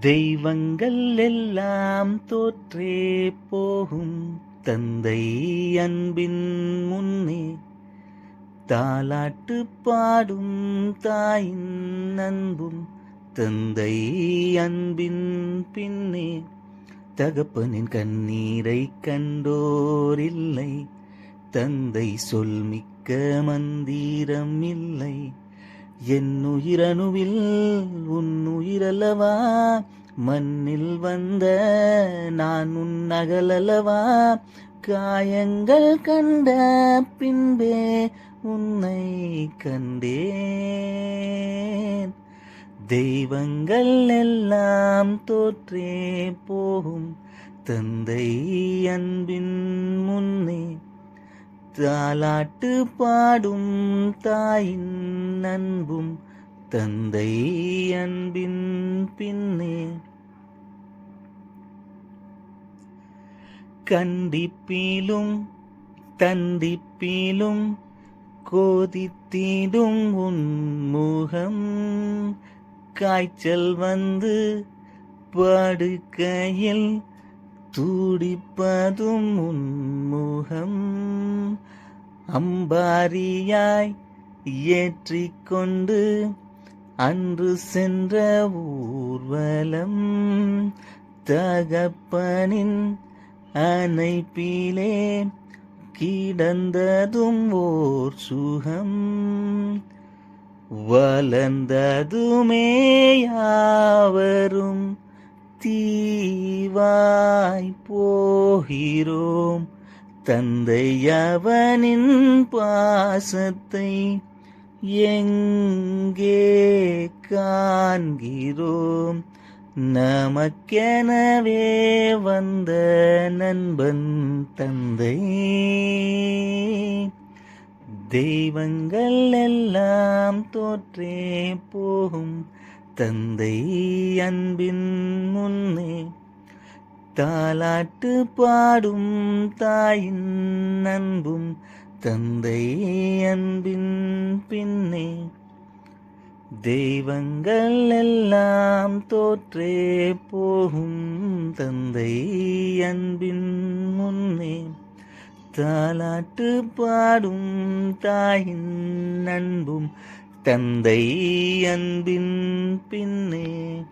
தெய்வங்கள் எல்லாம் தோற்றே போகும் தந்தை அன்பின் முன்னே. தாலாட்டு பாடும் தாயின் அன்பும் தந்தை அன்பின் பின்னே. தகப்பனின் கண்ணீரை கண்டோரில்லை தந்தை சொல் மிக்க மந்திரம் இல்லை என் உயிரணுவில் உன் உயிரல்லவா? மண்ணில் வந்த நான் உன் நகலல்லவா காயங்கள் கண்ட பின்பே உன்னை கண்டேன். தெய்வங்கள் எல்லாம் தோற்றே போகும் தந்தை அன்பின் முன்னே. தாலாட்டு பாடும் தாயின் அன்பும் தந்தை அன்பின் பின்னே கண்டிப்பிலும் தண்டிப்பிலும் கோதித்திடும் உன்முகம் காய்ச்சல் வந்து படுக்கையில் துடிப்பதும் உன்முகம் அம்பாரியாய் ஏற்றிக்கொண்டு அன்று சென்ற ஊர்வலம் தகப்பனின் அணைப்பிலே கிடந்ததும் ஓர் சுகம். வளர்ந்ததுமே யாவரும் தீவாய் போகிறோம். தந்தை அவனின் பாசத்தை எங்கே காண்கிறோம்? நமக்கெனவே வந்த நண்பன் தந்தை. தெய்வங்கள் எல்லாம் தோற்றே போகும் தந்தை அன்பின் முன்னே. தாலாட்டு பாடும் தாயின் அன்பும் தந்தை அன்பின் பின் தெய்வங்கள் எல்லாம் தோற்றே போகும் தந்தை அன்பின் முன்னே. தாலாட்டு பாடும் தாயின் அன்பும் தந்தை அன்பின் பின்னே.